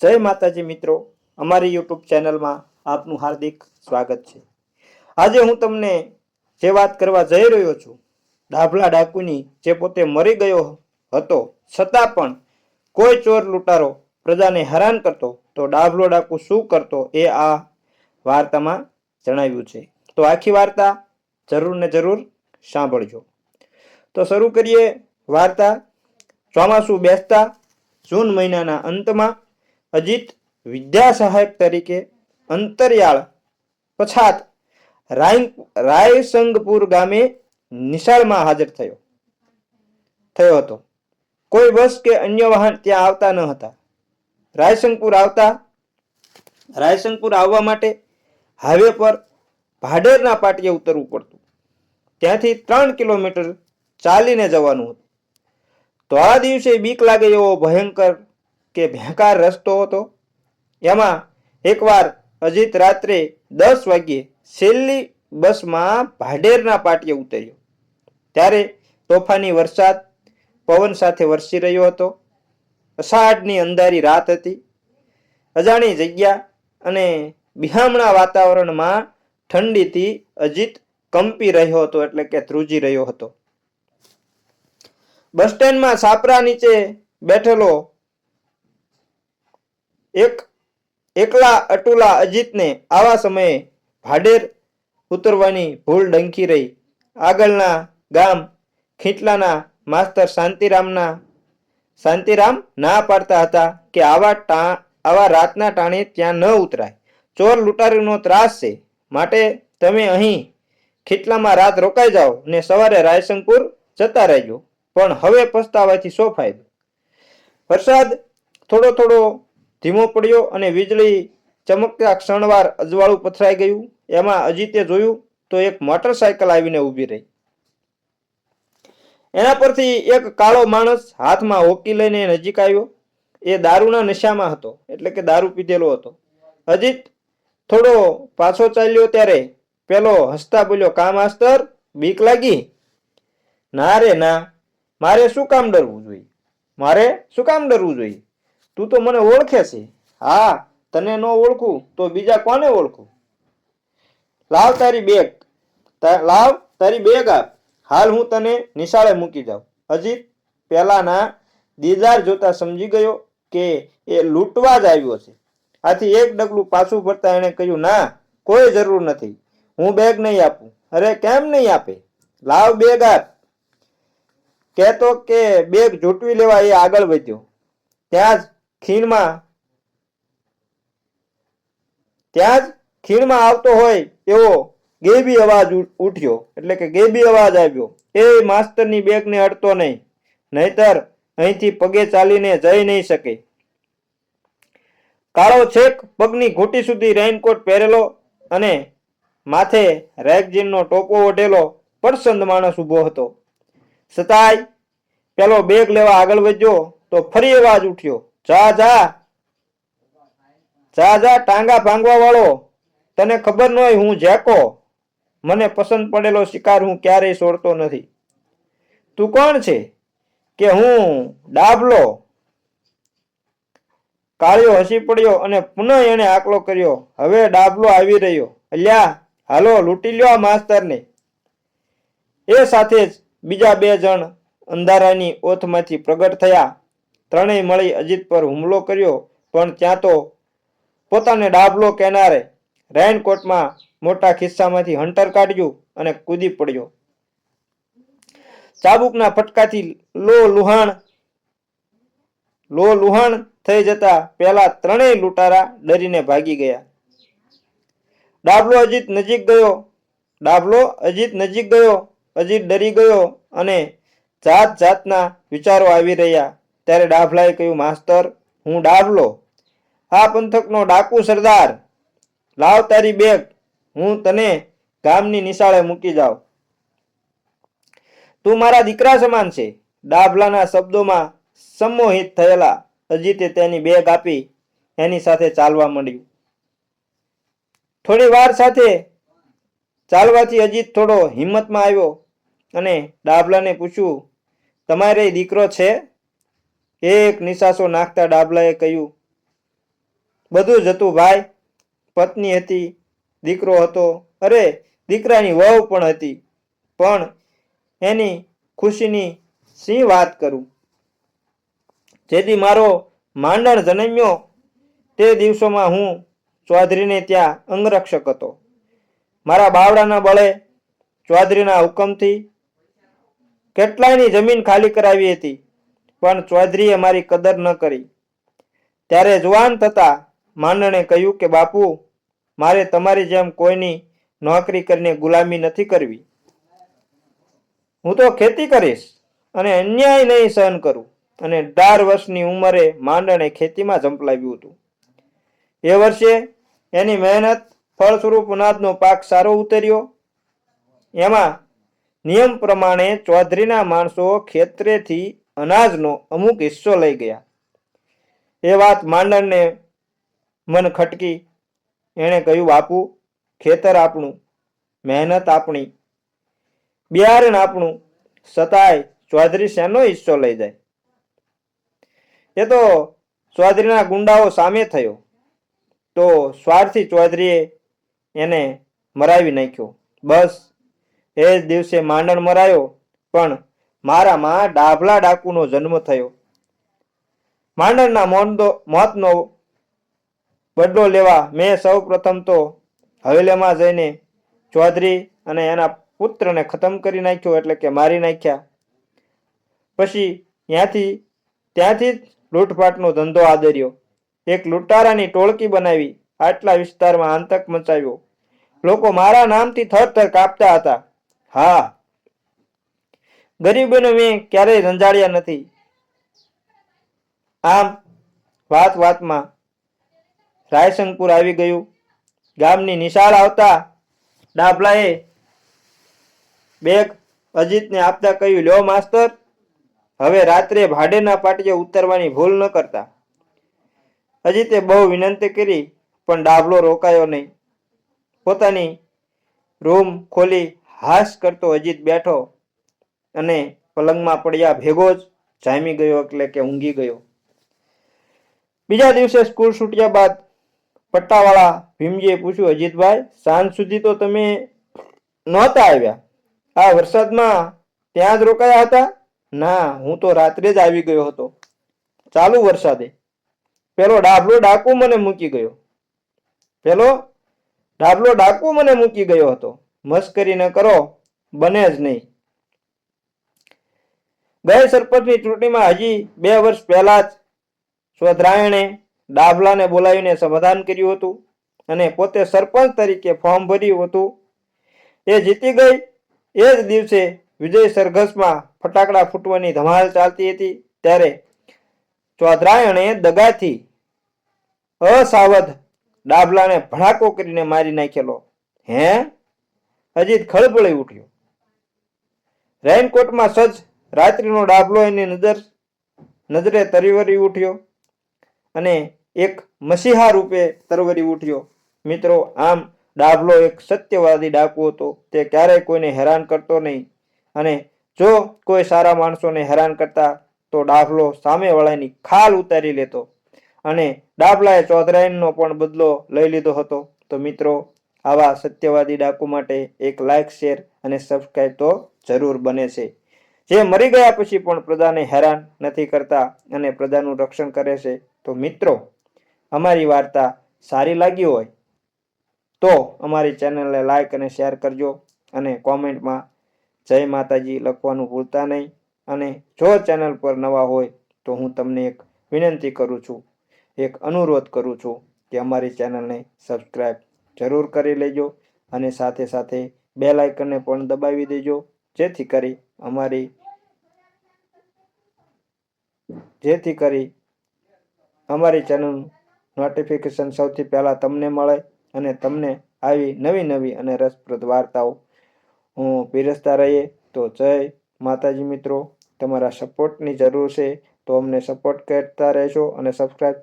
જય માતાજી મિત્રો. અમારી યુટ્યુબ ચેનલમાં આપનું હાર્દિક સ્વાગત છે. આજે હું તમને જે વાત કરવા જઈ રહ્યો છું, ડાભલા ડાકુની જે પોતે મરી ગયો હતો, છતાં પણ કોઈ ચોર લૂંટારો પ્રજાને હેરાન કરતો, તો ડાભલો ડાકુ શું કરતો એ આ વાર્તામાં જણાવ્યું છે. તો આખી વાર્તા જરૂર ને જરૂર સાંભળજો. તો શરૂ કરીએ વાર્તા. ચોમાસું બેસતા જૂન મહિનાના અંતમાં અજીત વિદ્યા સહાયક તરીકે અંતરિયાળ પછાત રાય રાયસંગપુર ગામે નિશાળમાં હાજર થયો. થયો હતો. કોઈ બસ કે અન્ય વાહન ત્યાં આવતા ન હતા. રાયસંગપુર આવતા રાયસંગપુર આવવા માટે હાઈવે પર ભાડેરના પાટીએ ઉતરવું પડતું. ત્યાંથી ત્રણ કિલોમીટર ચાલીને જવાનું હતું. તો આ દિવસે બીક લાગે એવો ભયંકર કે ભેંકાર રસ્તો હતો? એમાં એકવાર અજીત રાત્રે દસ વાગ્યે છેલ્લી બસમાં ભાડેરના પાટીએ ઉતર્યો. ત્યારે તોફાની વરસાદ પવન સાથે વરસી રહ્યો હતો. અષાઢની અંધારી રાત હતી. અજાણી જગ્યા અને બિહામણા વાતાવરણમાં ઠંડીથી અજીત કંપી રહ્યો હતો એટલે કે ધ્રુજી રહ્યો હતો. બસ સ્ટેન્ડમાં સાપરા નીચે બેઠેલો એક એકલા અટુલા અજીતને આવા સમયે ભાડેર ઉતરવાની ભૂલ ડંખી રહી. આગળના ગામ ખીટલાના માસ્તર શાંતિરામના શાંતિરામ ના પાડતા હતા કે આવા ટા, આવા રાતના ટાણે ત્યાં ન ઉતરાય. ચોર લૂંટારીનો ત્રાસ છે. માટે તમે અહીં ખીટલામાં રાત રોકાઈ જાઓ ને સવારે રાયસંગપુર જતા રહેજો. પણ હવે પસ્તાવાથી શો ફાયદો? વરસાદ થોડો થોડો ધીમો પડ્યો અને વીજળી ચમકતા ક્ષણવાર અજવાળું પથરાઈ ગયું. એમાં અજીતે જોયું તો એક મોટરસાયકલ આવીને ઊભી રહી. એના પરથી એક કાળો માણસ હાથમાં હોકી લઈને નજીક આવ્યો. એ દારૂના નશામાં હતો, એટલે કે દારૂ પીધેલો હતો. અજીત થોડો પાછો ચાલ્યો ત્યારે પેલો હસતા બોલ્યો, કા માસ્તર, બીક લાગી? ના રે, ના. મારે શું કામ ડરવું જોઈએ? મારે શું કામ ડરવું જોઈએ? તું તો મને ઓળખે છે. હા, તને ન ઓળખું તો બીજા કોને ઓળખું? લાવ તારી બેગ લાવ તારી બેગ આપ. હાલ હું તને નિશાળે મૂકી જાઉં. અજીત પહેલાના દીદાર જોતા સમજી ગયો કે એ લૂંટવા જ આવ્યો છે. આથી એક ડગલું પાછું ફરતા એણે કહ્યું, ના, કોઈ જરૂર નથી. હું બેગ નહીં આપું. અરે, કેમ નહીં આપે? લાવ બેગ આપ. કહેતો કે બેગ જૂટવી લેવા એ આગળ વધ્યો. ત્યાં જ ખીણમાં. ત્યાં જ ખીણમાં આવતો હોય એવો ગેબી અવાજ ઉઠ્યો. એટલે કે ગેબી અવાજ આવ્યો. એ માસ્તરની બેગને અડતો નહીં. નહીતર અહીંથી પગે ચાલીને જઈ નહીં શકે. કાળો છેક પગની ઘૂંટી સુધી રેઇનકોટ પહેરેલો અને માથે રેગજીનનો ટોપો ઓઢેલો પરસંદ માણસ ઊભો હતો. છતાંય પેલો બેગ લેવા આગળ વધ્યો તો ફરી અવાજ ઉઠ્યો. જા જા. જા જા, ટાંગા ભાંગવા વાળો. તને ખબર ન હોય હું જેકો. મને પસંદ પડેલો શિકાર હું ક્યારેય છોડતો નથી. તું કોણ છે? કે હું ડાબલો? કાળિયો હસી પડ્યો અને પુનઃ એણે આકલો કર્યો. હવે ડાબલો આવી રહ્યો. અલ્યા, હાલો, લૂંટી લ્યો આ માસ્તરને. એ સાથે જ બીજા બે જણ અંધારાની ઓથમાંથી પ્રગટ થયા. ત્રણેય મળી અજીત પર હુમલો કર્યો, પણ ત્યાં તો પોતાને ડાબલો કેનારે રેનકોટમાં મોટા ખિસ્સામાંથી હંટર કાઢ્યું અને કૂદી પડ્યો. ચાબુકના ફટકાથી લો લુહાણ લો લુહાણ થઈ જતા પહેલા ત્રણેય લૂંટારા ડરીને ભાગી ગયા. ડાબલો અજીત નજીક ગયો, ડાબલો અજીત નજીક ગયો, અજીત ડરી ગયો અને જાત જાતના વિચારો આવી રહ્યા. ત્યારે ડાભલાએ કહ્યું, માસ્તર, હું ડાફલો આ પંથકનો ડાકુ સરદાર. લાવ તારી બેગ. હું તને ગામની નિશાળે મૂકી જાઉં. તું મારા દીકરા સમાન છે. ડાભલાના શબ્દોમાં સંમોહિત થયેલા અજીતે તેની બેગ આપી એની સાથે ચાલવા માંડ્યું. થોડી વાર સાથે ચાલવાથી અજીત થોડો હિંમતમાં આવ્યો અને ડાભલાને પૂછ્યું, તમારે દીકરો છે? એક નિશાસો નાખતા ડાબલાએ કહ્યું, બધું જ હતું ભાઈ. પત્ની હતી, દીકરો હતો. અરે, દીકરાની વહુ પણ હતી. પણ એની ખુશીની શી વાત કરું? જેથી મારો માંડણ જન્મ્યો તે દિવસોમાં હું ચૌધરીને ત્યાં અંગરક્ષક હતો. મારા બાવડાના બળે ચૌધરીના હુકમથી કેટલાયની જમીન ખાલી કરાવી હતી? પણ ચૌધરીએ મારી કદર ન કરી. ત્યારે જુવાન થતા માંડણે કહ્યું કે, બાપુ, મારે તમારી જેમ કોઈની નોકરી કરીને ગુલામી નથી કરવી. હું તો ખેતી કરીશ અને અન્યાય નહીં સહન કરું. અને અઢાર વર્ષની ઉંમરે માંડણે ખેતીમાં ઝંપલાવ્યું હતું. એ વર્ષે એની મહેનત ફળ સ્વરૂપ અનાજનો પાક સારો ઉતર્યો. એમાં નિયમ પ્રમાણે ચૌધરીના માણસો ખેતરેથી અનાજનો અમુક હિસ્સો લઈ ગયા. એ વાત માંડણને મન ખટકી. એણે કહ્યું, બાપુ, ખેતર આપણું, મહેનત આપણી. બિયારણ આપણું, સતાય ચૌધરી શેનો હિસ્સો લઈ જાય? એ તો ચૌધરીના ગુંડાઓ સામે થયો. તો સ્વાર્થી ચૌધરીએ એને મરાવી નાખ્યો. બસ, એ જ દિવસે માંડણ મરાયો, પણ મારામાં ડાભલા ડાકુનો જન્મ થયો. માંડણના મોતનો મોતનો બદલો લેવા મેં સૌ પ્રથમ તો હવેલીમાં જઈને ચૌધરી અને એના પુત્રને ખતમ કરી નાખ્યો એટલે કે મારી નાખ્યા. પછી ત્યાંથી ત્યાંથી જ લૂંટફાટનો ધંધો આદર્યો. એક લૂંટારાની ટોળકી બનાવી આટલા વિસ્તારમાં આતંક મચાવ્યો. લોકો મારા નામથી થરથર કાપતા હતા. હા ગરીબોને મેં ક્યારેય રંજાડ્યા નથી. આમ વાત વાતમાં રાયશંકપુર આવી ગયું. ગામની નિશાળ આવતા ડાભલાએ બેગ અજીતને આપતા કહ્યું, લ્યો માસ્તર, હવે રાત્રે ભાડેના પાટીએ ઉતરવાની ભૂલ ન કરતા. અજીતે બહુ વિનંતી કરી, પણ ડાભલો રોકાયો નહીં. પોતાની રૂમ ખોલી હાશ કરતો અજીત બેઠો અને પલંગમાં પડ્યા ભેગો જ જામી ગયો એટલે કે ઊંઘી ગયો. બીજા દિવસે સ્કૂલ છૂટ્યા બાદ પટ્ટાવાળા ભીમજીએ પૂછ્યું, અજીતભાઈ, સાંજ સુધી તો તમે નહોતા આવ્યા? આ વરસાદમાં ત્યાં જ રોકાયા હતા? ના, હું તો રાત્રે જ આવી ગયો હતો. ચાલુ વરસાદે. પેલો ડાબલો ડાકુ મને મૂકી ગયો. પેલો ડાબલો ડાકુ મને મૂકી ગયો હતો. મસ્કરી ન કરો, બને જ નહીં. ગઈ સરપંચની ચૂંટણીમાં હજી બે વર્ષ પહેલા જ સ્વધરાયણે ડાભલાને બોલાવીને સમાધાન કર્યું હતું અને પોતે સરપંચ તરીકે ફોર્મ ભર્યું હતું. એ જીતી ગઈ. એ જ દિવસે વિજય સરઘસમાં ફટાકડા ફૂટવાની ધમાલ ચાલતી હતી. ત્યારે ચોધરાયણે દગાથી અસાવધ ડાભલાને ભડાકો કરીને મારી નાખેલો. હે? અજીત ખળભળી ઉઠ્યો. રેઇનકોટમાં સજ્જ રાત્રિનો ડાભલો એની નજર, નજરે તરવરી ઉઠ્યો અને એક મસીહા રૂપે તરવરી ઉઠ્યો. મિત્રો, આમ ડાભલો એક સત્યવાદી ડાકુ હતો. તે ક્યારેય કોઈને હેરાન કરતો નહીં. અને જો કોઈ સારા માણસોને હેરાન કરતા, તો ડાભલો સામેવાળાની ખાલ ઉતારી લેતો અને ડાભલાએ ચૌધરાયનનો પણ બદલો લઈ લીધો હતો. તો મિત્રો, આવા સત્યવાદી ડાકુ માટે એક લાઇક શેર અને સબસ્ક્રાઈબ તો જરૂર બને છે. જે મરી ગયા પછી પણ પ્રજાને હેરાન નથી કરતા અને પ્રજાનું રક્ષણ કરે છે, તો મિત્રો, અમારી વાર્તા સારી લાગી હોય તો અમારી ચેનલને લાઈક અને શેર કરજો અને કોમેન્ટમાં જય માતાજી લખવાનું ભૂલતા નહીં. અને જો ચેનલ પર નવા હોય તો હું તમને એક વિનંતી કરું છું, એક અનુરોધ કરું છું કે અમારી ચેનલને સબસ્ક્રાઈબ જરૂર કરી લેજો અને સાથે સાથે બે લાઇકનને પણ દબાવી દેજો, જેથી કરી અમારી જેથી કરી અમારી ચેનલ નોટિફિકેશન સૌથી પહેલાં તમને મળે અને તમને આવી નવી નવી અને રસપ્રદ વાર્તાઓ. હું પીરસતા રહીએ તો જય માતાજી મિત્રો. તમારા સપોર્ટની જરૂર છે તો અમને સપોર્ટ કરતા રહેશો અને સબસ્ક્રાઈબ